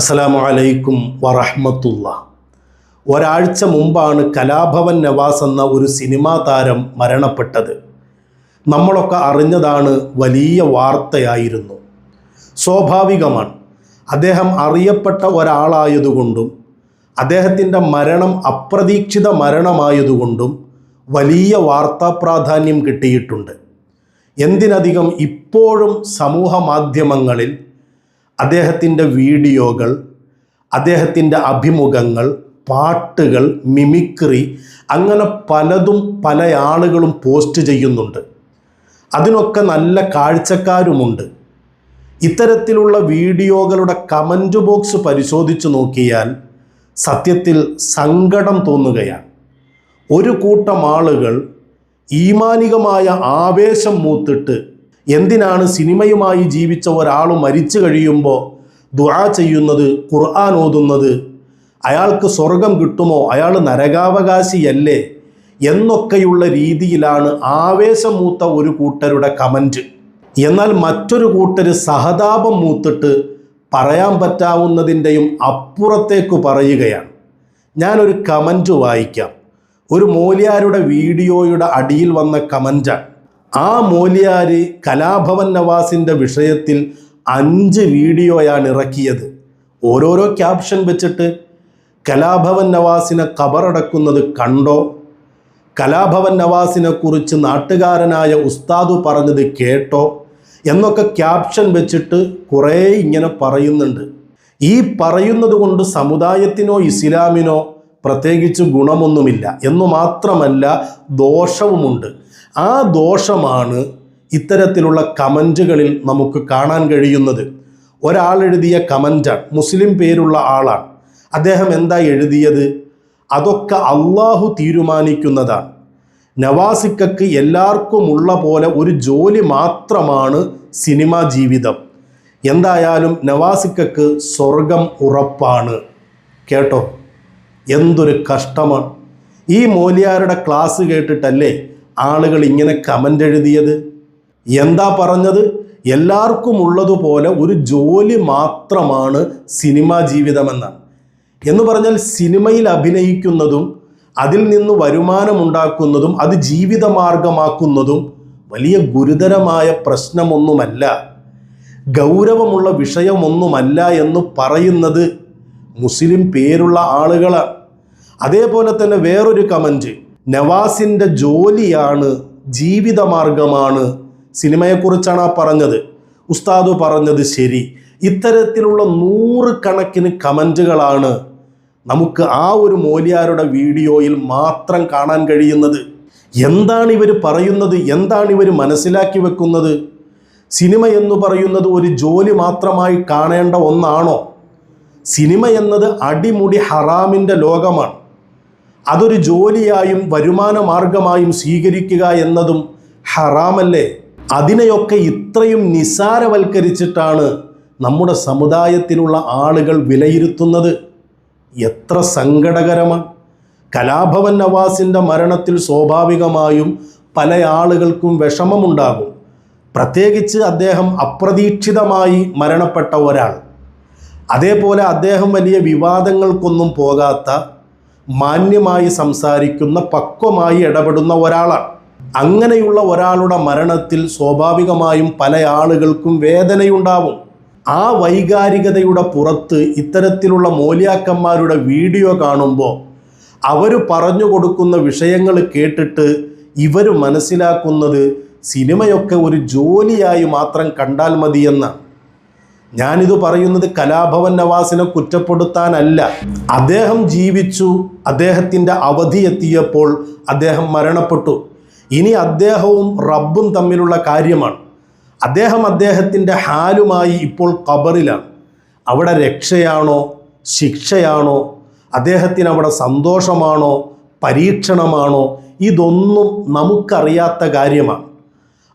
അസ്സലാമു അലൈക്കും വറഹ്മത്തുള്ള. ഒരാഴ്ച മുമ്പാണ് കലാഭവൻ നവാസ് എന്ന ഒരു സിനിമാ താരം മരണപ്പെട്ടത്. നമ്മളൊക്കെ അറിഞ്ഞതാണ് വലിയ വാർത്തയായിരുന്നു. സ്വാഭാവികമാണ്. അദ്ദേഹം അറിയപ്പെട്ട ഒരാളായതുകൊണ്ടും അദ്ദേഹത്തിന്റെ മരണം അപ്രതീക്ഷിത മരണമായതുകൊണ്ടും വലിയ വാർത്താ പ്രാധാന്യം കിട്ടിയിട്ടുണ്ട്. എന്തിനധികം ഇപ്പോഴും സമൂഹ മാധ്യമങ്ങളിൽ അദ്ദേഹത്തിന്റെ വീഡിയോകൾ അദ്ദേഹത്തിന്റെ അഭിമുഖങ്ങൾ പാട്ടുകൾ മിമിക്രി അങ്ങനെ പലതും പല ആളുകളും പോസ്റ്റ് ചെയ്യുന്നുണ്ട്. അതിനൊക്കെ നല്ല കാഴ്ചക്കാരുമുണ്ട്. ഇത്തരത്തിലുള്ള വീഡിയോകളുടെ കമന്റ് ബോക്സ് പരിശോധിച്ച് നോക്കിയാൽ സത്യത്തിൽ സങ്കടം തോന്നുകയാണ്. ഒരു കൂട്ടം ആളുകൾ ഈമാനികമായ ആവേശം മൂത്തിട്ട് എന്തിനാണ് സിനിമയുമായി ജീവിച്ച ഒരാൾ മരിച്ചു കഴിയുമ്പോൾ ദുആ ചെയ്യുന്നത് ഖുർആൻ ഓതുന്നത്? അയാൾക്ക് സ്വർഗം കിട്ടുമോ? അയാൾ നരകാവകാശിയല്ലേ? എന്നൊക്കെയുള്ള രീതിയിലാണ് ആവേശം മൂത്ത ഒരു കൂട്ടരുടെ കമന്റ് എന്നാൽ മറ്റൊരു കൂട്ടർ സഹതാപം മൂത്തിട്ട് പറയാൻ പറ്റാവുന്നതിന്റെയും അപ്പുറത്തേക്ക് പറയുകയാണ്. ഞാനൊരു കമന്റ് വായിക്കാം. ഒരു മോലിയാരുടെ വീഡിയോയുടെ അടിയിൽ വന്ന കമന്റാണ് ആ മൂലിയാരി കലാഭവൻ നവാസിന്റെ വിഷയത്തിൽ അഞ്ച് വീഡിയോയാണ് ഇറക്കിയത്. ഓരോരോ ക്യാപ്ഷൻ വെച്ചിട്ട് കലാഭവൻ നവാസിനെ കബറടക്കുന്നത് കണ്ടോ? കലാഭവൻ നവാസിനെ കുറിച്ച് നാട്ടുകാരനായ ഉസ്താദു പറഞ്ഞത് കേട്ടോ? എന്നൊക്കെ ക്യാപ്ഷൻ വെച്ചിട്ട് കുറേ ഇങ്ങനെ പറയുന്നുണ്ട്. ഈ പറയുന്നത് കൊണ്ട് സമുദായത്തിനോ ഇസ്ലാമിനോ പ്രത്യേകിച്ച് ഗുണമൊന്നുമില്ല. എന്നു മാത്രമല്ല ദോഷവുമുണ്ട്. ആ ദോഷമാണ് ഇത്തരത്തിലുള്ള കമന്റുകളിൽ നമുക്ക് കാണാൻ കഴിയുന്നത്. ഒരാൾ എഴുതിയ കമന്റാണ് മുസ്ലിം പേരുള്ള ആളാണ്. അദ്ദേഹം എന്താ എഴുതിയത്? അതൊക്കെ അള്ളാഹു തീരുമാനിക്കുന്നതാണ്. നവാസിക്കക്ക് എല്ലാവർക്കുമുള്ള പോലെ ഒരു ജോലി മാത്രമാണ് സിനിമാ ജീവിതം. എന്തായാലും നവാസിക്കക്ക് സ്വർഗം ഉറപ്പാണ്. കേട്ടോ? എന്തൊരു കഷ്ടമാണ്. ഈ മോലിയാരുടെ ക്ലാസ് കേട്ടിട്ടല്ലേ ആളുകൾ ഇങ്ങനെ കമന്റ് എഴുതിയത്? എന്താ പറഞ്ഞത്? എല്ലാവർക്കും ഉള്ളതുപോലെ ഒരു ജോലി മാത്രമാണ് സിനിമാ ജീവിതമെന്നാണ് എന്ന് പറഞ്ഞാൽ സിനിമയിൽ അഭിനയിക്കുന്നതും അതിൽ നിന്ന് വരുമാനമുണ്ടാക്കുന്നതും അത് ജീവിതമാർഗമാക്കുന്നതും വലിയ ഗുരുതരമായ പ്രശ്നമൊന്നുമല്ല. ഗൗരവമുള്ള വിഷയമൊന്നുമല്ല എന്ന് പറയുന്നത് മുസ്ലിം പേരുള്ള ആളുകളാണ്. അതേപോലെ തന്നെ വേറൊരു കമന്റ് നവാസിന്റെ ജോലിയാണ് ജീവിതമാർഗമാണ്. സിനിമയെക്കുറിച്ചാണ് ആ പറഞ്ഞത്. ഉസ്താദ് പറഞ്ഞത് ശരി. ഇത്തരത്തിലുള്ള നൂറുകണക്കിന് കമന്റുകളാണ് നമുക്ക് ആ ഒരു മോലിയാരുടെ വീഡിയോയിൽ മാത്രം കാണാൻ കഴിയുന്നത്. എന്താണ് ഇവർ പറയുന്നത്? എന്താണ് ഇവർ മനസ്സിലാക്കി വെക്കുന്നത്? സിനിമ എന്ന് പറയുന്നത് ഒരു ജോലി മാത്രമായി കാണേണ്ട ഒന്നാണോ? സിനിമ എന്നത് അടിമുടി ഹറാമിന്റെ ലോകമാണ്. അതൊരു ജോലിയായും വരുമാന മാർഗമായും സ്വീകരിക്കുക എന്നതും ഹറാമല്ലേ? അതിനെയൊക്കെ ഇത്രയും നിസാരവൽക്കരിച്ചിട്ടാണ് നമ്മുടെ സമുദായത്തിലുള്ള ആളുകൾ വിലയിരുത്തുന്നത്. എത്ര സങ്കടകരമാണ്. കലാഭവൻ നവാസിന്റെ മരണത്തിൽ സ്വാഭാവികമായും പല ആളുകൾക്കും വിഷമമുണ്ടാകും. പ്രത്യേകിച്ച് അദ്ദേഹം അപ്രതീക്ഷിതമായി മരണപ്പെട്ട ഒരാൾ. അതേപോലെ അദ്ദേഹം വലിയ വിവാദങ്ങൾക്കൊന്നും പോകാത്ത മാന്യമായി സംസാരിക്കുന്ന പക്വമായി ഇടപെടുന്ന ഒരാളാണ്. അങ്ങനെയുള്ള ഒരാളുടെ മരണത്തിൽ സ്വാഭാവികമായും പല ആളുകൾക്കും വേദനയുണ്ടാവും. ആ വൈകാരികതയുടെ പുറത്ത് ഇത്തരത്തിലുള്ള മൂല്യാക്കന്മാരുടെ വീഡിയോ കാണുമ്പോൾ അവർ പറഞ്ഞു കൊടുക്കുന്ന വിഷയങ്ങൾ കേട്ടിട്ട് ഇവർ മനസ്സിലാക്കുന്നത് സിനിമയൊക്കെ ഒരു ജോലിയായി മാത്രം കണ്ടാൽ മതിയെന്നാണ്. ഞാനിത് പറയുന്നത് കലാഭവൻ നവാസിനെ കുറ്റപ്പെടുത്താനല്ല. അദ്ദേഹം ജീവിച്ചു അദ്ദേഹത്തിന്റെ അവധി എത്തിയപ്പോൾ അദ്ദേഹം മരണപ്പെട്ടു. ഇനി അദ്ദേഹവും റബ്ബും തമ്മിലുള്ള കാര്യമാണ്. അദ്ദേഹം അദ്ദേഹത്തിന്റെ ഹാലുമായി ഇപ്പോൾ കബറിലാണ് അവിടെ രക്ഷയാണോ ശിക്ഷയാണോ അദ്ദേഹത്തിന് അവിടെ സന്തോഷമാണോ പരീക്ഷണമാണോ ഇതൊന്നും നമുക്കറിയാത്ത കാര്യമാണ്.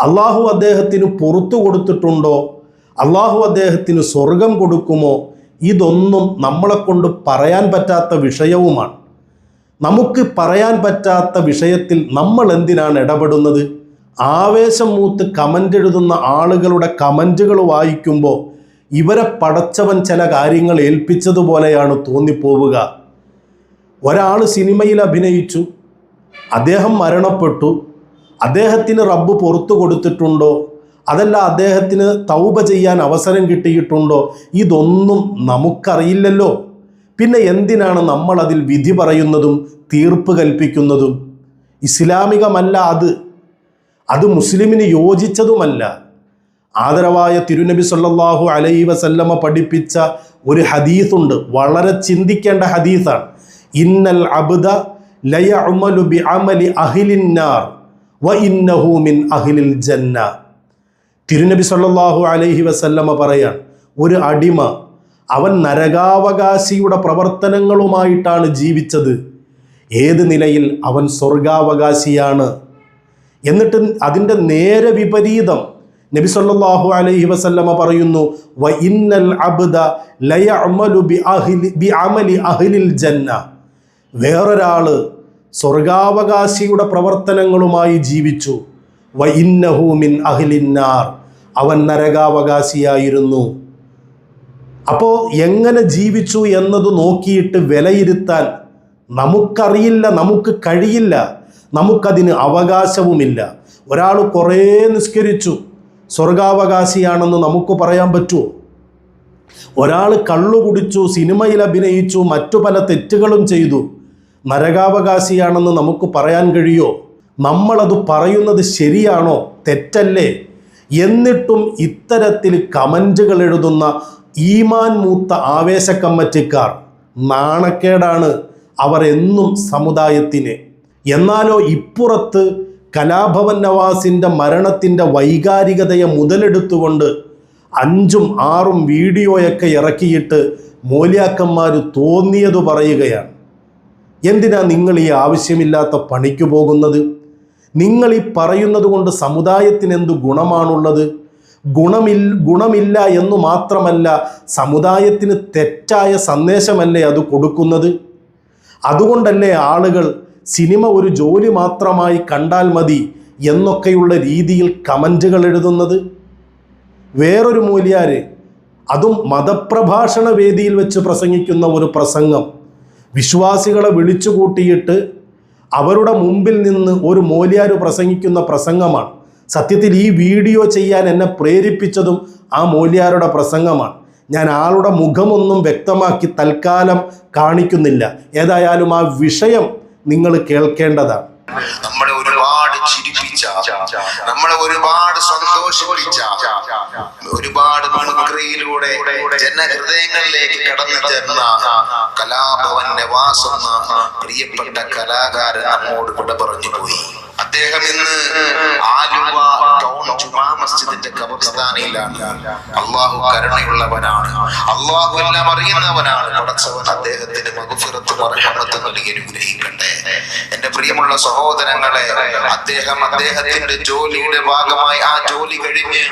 അള്ളാഹു അദ്ദേഹത്തിന് പുറത്തു കൊടുത്തിട്ടുണ്ടോ? അള്ളാഹു അദ്ദേഹത്തിന് സ്വർഗം കൊടുക്കുമോ? ഇതൊന്നും നമ്മളെ കൊണ്ട് പറയാൻ പറ്റാത്ത വിഷയവുമാണ്. നമുക്ക് പറയാൻ പറ്റാത്ത വിഷയത്തിൽ നമ്മൾ എന്തിനാണ് ഇടപെടുന്നത്? ആവേശം മൂത്ത് കമന്റ് എഴുതുന്ന ആളുകളുടെ കമന്റുകൾ വായിക്കുമ്പോൾ ഇവരെ പടച്ചവൻ ചില കാര്യങ്ങൾ ഏൽപ്പിച്ചതുപോലെയാണ് തോന്നിപ്പോവുക. ഒരാൾ സിനിമയിൽ അഭിനയിച്ചു അദ്ദേഹം മരണപ്പെട്ടു അദ്ദേഹത്തിന് റബ്ബ് പുറത്തു കൊടുത്തിട്ടുണ്ടോ? അതല്ല അദ്ദേഹത്തിന് തൗബ ചെയ്യാൻ അവസരം കിട്ടിയിട്ടുണ്ടോ? ഇതൊന്നും നമുക്കറിയില്ലല്ലോ. പിന്നെ എന്തിനാണ് നമ്മൾ അതിൽ വിധി പറയുന്നതും തീർപ്പ് കൽപ്പിക്കുന്നതും? ഇസ്ലാമികമല്ല അത്. അത് മുസ്ലിമിന് യോജിച്ചതുമല്ല. ആദരവായ തിരുനബി സല്ലാഹു അലൈ വസല്ലമ പഠിപ്പിച്ച ഒരു ഹദീസുണ്ട്. വളരെ ചിന്തിക്കേണ്ട ഹദീസാണ്. ഇന്നൽ അബ്ദ ലയ അമലു ബി അമലി അഹിലിന്നാർ വ ഇന്നഹു മിൻ അഹ്ലിൽ ജന്ന. തിരുനബി സല്ലാഹു അലൈഹി വസല്ലമ പറയാൻ ഒരു അടിമ അവൻ നരകാവകാശിയുടെ പ്രവർത്തനങ്ങളുമായിട്ടാണ് ജീവിച്ചത്. ഏത് നിലയിൽ അവൻ സ്വർഗാവകാശിയാണ്? എന്നിട്ട് അതിന്റെ നേരെ വിപരീതം നബി സല്ലല്ലാഹു അലൈഹി വസല്ലമ പറയുന്നു വ ഇന്നൽ അബ്ദ ലയഅമലു ബി വേറൊരാൾ സ്വർഗാവകാശിയുടെ പ്രവർത്തനങ്ങളുമായി ജീവിച്ചു. വ ഇന്നഹു മിൻ അഹ്ലിന്നാർ അവൻ നരകാവകാശിയായിരുന്നു. അപ്പോൾ എങ്ങനെ ജീവിച്ചു എന്നത് നോക്കിയിട്ട് വിലയിരുത്താൻ നമുക്കറിയില്ല നമുക്ക് കഴിയില്ല നമുക്കതിന് അവകാശവുമില്ല. ഒരാൾ കുറേ നിസ്കരിച്ചു. സ്വർഗാവകാശിയാണെന്ന് നമുക്ക് പറയാൻ പറ്റുമോ ഒരാൾ കള്ളു കുടിച്ചു സിനിമയിൽ അഭിനയിച്ചു മറ്റു പല തെറ്റുകളും ചെയ്തു. നരകാവകാശിയാണെന്ന് നമുക്ക് പറയാൻ കഴിയോ? നമ്മളത് പറയുന്നത് ശരിയാണോ? തെറ്റല്ലേ? എന്നിട്ടും ഇത്തരത്തിൽ കമന്റുകൾ എഴുതുന്ന ഈമാൻ മൂത്ത ആവേശക്കമ്മറ്റിക്കാർ നാണക്കേടാണ് അവർ എന്നും സമുദായത്തിന്. എന്നാലോ ഇപ്പുറത്ത് കലാഭവൻ നവാസിന്റെ മരണത്തിന്റെ വൈകാരികതയെ മുതലെടുത്തുകൊണ്ട് അഞ്ചും ആറും വീഡിയോയൊക്കെ ഇറക്കിയിട്ട് മൂല്യാക്കന്മാർ തോന്നിയത് പറയുകയാണ്. എന്തിനാ നിങ്ങൾ ഈ ആവശ്യമില്ലാത്ത പണിക്ക് പോകുന്നത്? നിങ്ങൾ ഈ പറയുന്നത് കൊണ്ട് സമുദായത്തിന് എന്ത് ഗുണമാണുള്ളത്? ഗുണമിൽ ഗുണമില്ല എന്നു മാത്രമല്ല സമുദായത്തിന് തെറ്റായ സന്ദേശമല്ലേ അത് കൊടുക്കുന്നത്? അതുകൊണ്ടല്ലേ ആളുകൾ സിനിമ ഒരു ജോലി മാത്രമായി കണ്ടാൽ മതി എന്നൊക്കെയുള്ള രീതിയിൽ കമന്റുകൾ എഴുതുന്നത്? വേറൊരു മൂല്യാര് അതും മതപ്രഭാഷണ വേദിയിൽ വെച്ച് പ്രസംഗിക്കുന്ന ഒരു പ്രസംഗം വിശ്വാസികളെ വിളിച്ചു കൂട്ടിയിട്ട് അവരുടെ മുമ്പിൽ നിന്ന് ഒരു മോലിയാർ പ്രസംഗിക്കുന്ന പ്രസംഗമാണ്. സത്യത്തിൽ ഈ വീഡിയോ ചെയ്യാൻ എന്നെ പ്രേരിപ്പിച്ചതും ആ മോലിയാരുടെ പ്രസംഗമാണ്. ഞാൻ ആളുടെ മുഖമൊന്നും വ്യക്തമാക്കി തൽക്കാലം കാണിക്കുന്നില്ല. ഏതായാലും ആ വിഷയം നിങ്ങൾ കേൾക്കേണ്ടതാണ്. നമ്മുടെ ഒരുപാട് ചിരിപ്പിച്ച നമ്മളെ ഒരുപാട് സന്തോഷിപ്പിച്ച ഒരുപാട് മണുക്രയിലൂടെ ജനഹൃദയങ്ങളിലേക്ക് കടന്നു ചേർന്ന കലാഭവൻ നവാസ് എന്ന പ്രിയപ്പെട്ട കലാകാരൻ നമ്മോട് കൂടെ പറഞ്ഞു പോയി. അദ്ദേഹം ഇന്ന് ആലുവ ടൗൺ ജുമാ മസ്ജിദിന്റെ കബർസ്ഥാനയിലാണ് അള്ളാഹു കരുണയുള്ളവനാണ്. അള്ളാഹു എല്ലാം അറിയുന്നവനാണ്. പടച്ചവൻ അദ്ദേഹത്തിന് മകുഫിറത്ത് മറഹമത്ത് നൽകി അനുഗ്രഹിക്കട്ടെ. എന്റെ പ്രിയമുള്ള സഹോദരങ്ങളെ അദ്ദേഹം അദ്ദേഹത്തിന്റെ ജോലിയുടെ ഭാഗമായി ആ ജോലി കഴിഞ്ഞ്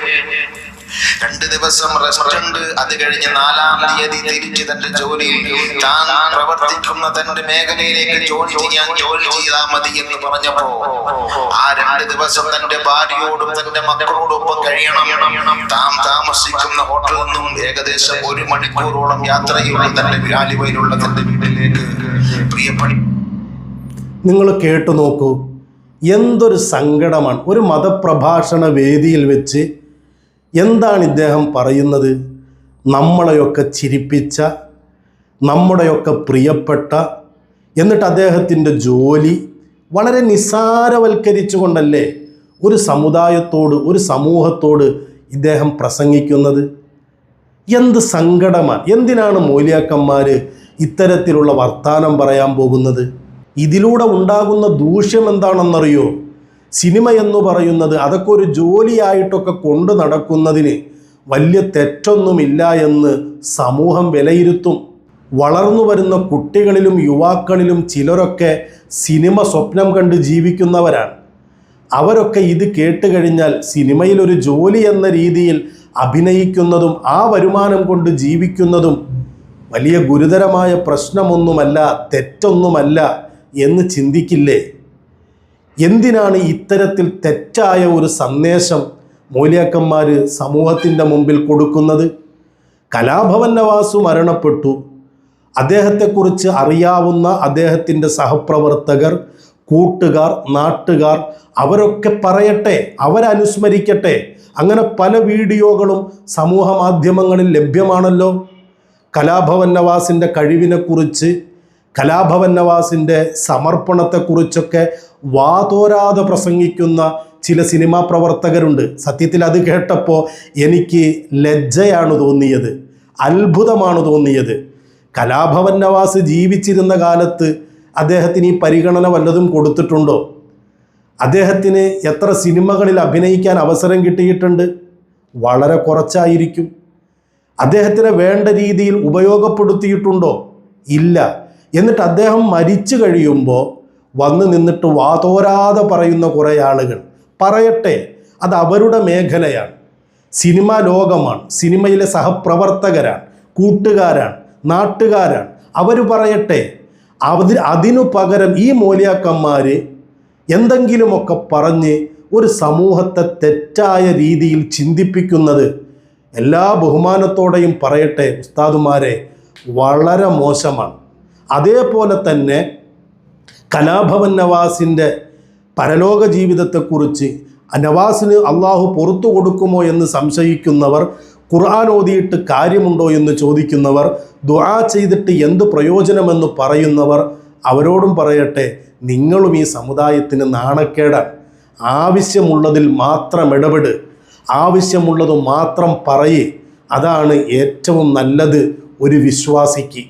രണ്ട് ദിവസം റെസ്റ്റ് ഉണ്ട് അത് കഴിഞ്ഞ് നാലാം തീയതി തിരിച്ച് തന്റെ ജോലിയിൽ താൻ പ്രവർത്തിക്കുന്ന തന്റെ മേഖലയിലേക്ക് ജോലി ചെയ്യാൻ ജോലി ചെയ്താൽ മതി എന്ന് പറഞ്ഞപ്പോ ആ രണ്ട് ദിവസം തന്റെ ഭാര്യയോടും തന്റെ മക്കളോടൊപ്പം കഴിയണം. താം താമസിക്കുന്ന ഹോട്ടലിൽ നിന്നും ഏകദേശം ഒരു മണിക്കൂറോളം യാത്രയുള്ള തന്റെ ആലുവയിലുള്ള തന്റെ വീട്ടിലേക്ക് പ്രിയപ്പെട്ട നിങ്ങൾ കേട്ടു നോക്കൂ. എന്തൊരു സങ്കടമാണ്. ഒരു മതപ്രഭാഷണ വേദിയിൽ വെച്ച് എന്താണ് ഇദ്ദേഹം പറയുന്നത്? നമ്മളെയൊക്കെ ചിരിപ്പിച്ച നമ്മുടെയൊക്കെ പ്രിയപ്പെട്ട എന്നിട്ട് അദ്ദേഹത്തിന്റെ ജോലി വളരെ നിസ്സാരവൽക്കരിച്ചുകൊണ്ടല്ലേ ഒരു സമുദായത്തോട് ഒരു സമൂഹത്തോട് ഇദ്ദേഹം പ്രസംഗിക്കുന്നത്? എന്ത് സങ്കടമാണ് എന്തിനാണ് മൂലിയാക്കന്മാർ ഇത്തരത്തിലുള്ള വർത്താനം പറയാൻ പോകുന്നത്? ഇതിലൂടെ ഉണ്ടാകുന്ന ദൂഷ്യം എന്താണെന്നറിയോ? സിനിമ എന്ന് പറയുന്നത് അതൊക്കെ ഒരു ജോലിയായിട്ടൊക്കെ കൊണ്ടു നടക്കുന്നതിന് വലിയ തെറ്റൊന്നുമില്ല എന്ന് സമൂഹം വിലയിരുത്തും. വളർന്നു വരുന്ന കുട്ടികളിലും യുവാക്കളിലും ചിലരൊക്കെ സിനിമ സ്വപ്നം കണ്ട് ജീവിക്കുന്നവരാണ്. അവരൊക്കെ ഇത് കേട്ട് കഴിഞ്ഞാൽ സിനിമയിൽ ഒരു ജോലി എന്ന രീതിയിൽ അഭിനയിക്കുന്നതും ആ വരുമാനം കൊണ്ട് ജീവിക്കുന്നതും വലിയ ഗുരുതരമായ പ്രശ്നമൊന്നുമല്ല തെറ്റൊന്നുമല്ല എന്ന് ചിന്തിക്കില്ലേ? എന്തിനാണ് ഇത്തരത്തിൽ തെറ്റായ ഒരു സന്ദേശം മൂലിയാക്കന്മാർ സമൂഹത്തിന്റെ മുമ്പിൽ കൊടുക്കുന്നത്? കലാഭവൻ നവാസു മരണപ്പെട്ടു. അദ്ദേഹത്തെക്കുറിച്ച് അറിയാവുന്ന അദ്ദേഹത്തിന്റെ സഹപ്രവർത്തകർ കൂട്ടുകാർ നാട്ടുകാർ അവരൊക്കെ പറയട്ടെ അവരനുസ്മരിക്കട്ടെ. അങ്ങനെ പല വീഡിയോകളും സമൂഹ മാധ്യമങ്ങളിൽ ലഭ്യമാണല്ലോ. കലാഭവൻ നവാസിന്റെ കഴിവിനെക്കുറിച്ച് കലാഭവൻ നവാസിന്റെ സമർപ്പണത്തെക്കുറിച്ചൊക്കെ വാതോരാതെ പ്രസംഗിക്കുന്ന ചില സിനിമാ പ്രവർത്തകരുണ്ട്. സത്യത്തിൽ അത് കേട്ടപ്പോൾ എനിക്ക് ലജ്ജയാണ് തോന്നിയത്. അത്ഭുതമാണ് തോന്നിയത്. കലാഭവൻ നവാസ് ജീവിച്ചിരുന്ന കാലത്ത് അദ്ദേഹത്തിന് ഈ പരിഗണന വല്ലതും കൊടുത്തിട്ടുണ്ടോ? അദ്ദേഹത്തിന് എത്ര സിനിമകളിൽ അഭിനയിക്കാൻ അവസരം കിട്ടിയിട്ടുണ്ട്? വളരെ കുറച്ചായിരിക്കും. അദ്ദേഹത്തിനെ വേണ്ട രീതിയിൽ ഉപയോഗപ്പെടുത്തിയിട്ടുണ്ടോ? ഇല്ല. എന്നിട്ട് അദ്ദേഹം മരിച്ചു കഴിയുമ്പോൾ വന്ന് നിന്നിട്ട് വാതോരാതെ പറയുന്ന കുറേ ആളുകൾ. പറയട്ടെ അത് അവരുടെ മേഖലയാണ്. സിനിമാ ലോകമാണ്. സിനിമയിലെ സഹപ്രവർത്തകരാണ് കൂട്ടുകാരാണ് നാട്ടുകാരാണ്. അവർ പറയട്ടെ അത് അതിനു പകരം ഈ മൂല്യാക്കന്മാർ എന്തെങ്കിലുമൊക്കെ പറഞ്ഞ് ഒരു സമൂഹത്തെ തെറ്റായ രീതിയിൽ ചിന്തിപ്പിക്കുന്നത് എല്ലാ ബഹുമാനത്തോടെയും പറയട്ടെ ഉസ്താദുമാരെ വളരെ മോശമാണ്. അതേപോലെ തന്നെ കലാഭവൻ നവാസിന്റെ പരലോക ജീവിതത്തെക്കുറിച്ച് നവാസിന് അള്ളാഹു പുറത്തു കൊടുക്കുമോ എന്ന് സംശയിക്കുന്നവർ ഖുർആൻ ഓതിയിട്ട് കാര്യമുണ്ടോ എന്ന് ചോദിക്കുന്നവർ ദുആ ചെയ്തിട്ട് എന്ത് പ്രയോജനമെന്ന് പറയുന്നവർ അവരോടും പറയട്ടെ നിങ്ങളും ഈ സമുദായത്തിന് നാണക്കേടാണ് ആവശ്യമുള്ളതിൽ മാത്രം ഇടപെട് ആവശ്യമുള്ളത് മാത്രം പറയേ. അതാണ് ഏറ്റവും നല്ലത് ഒരു വിശ്വാസിക്ക്.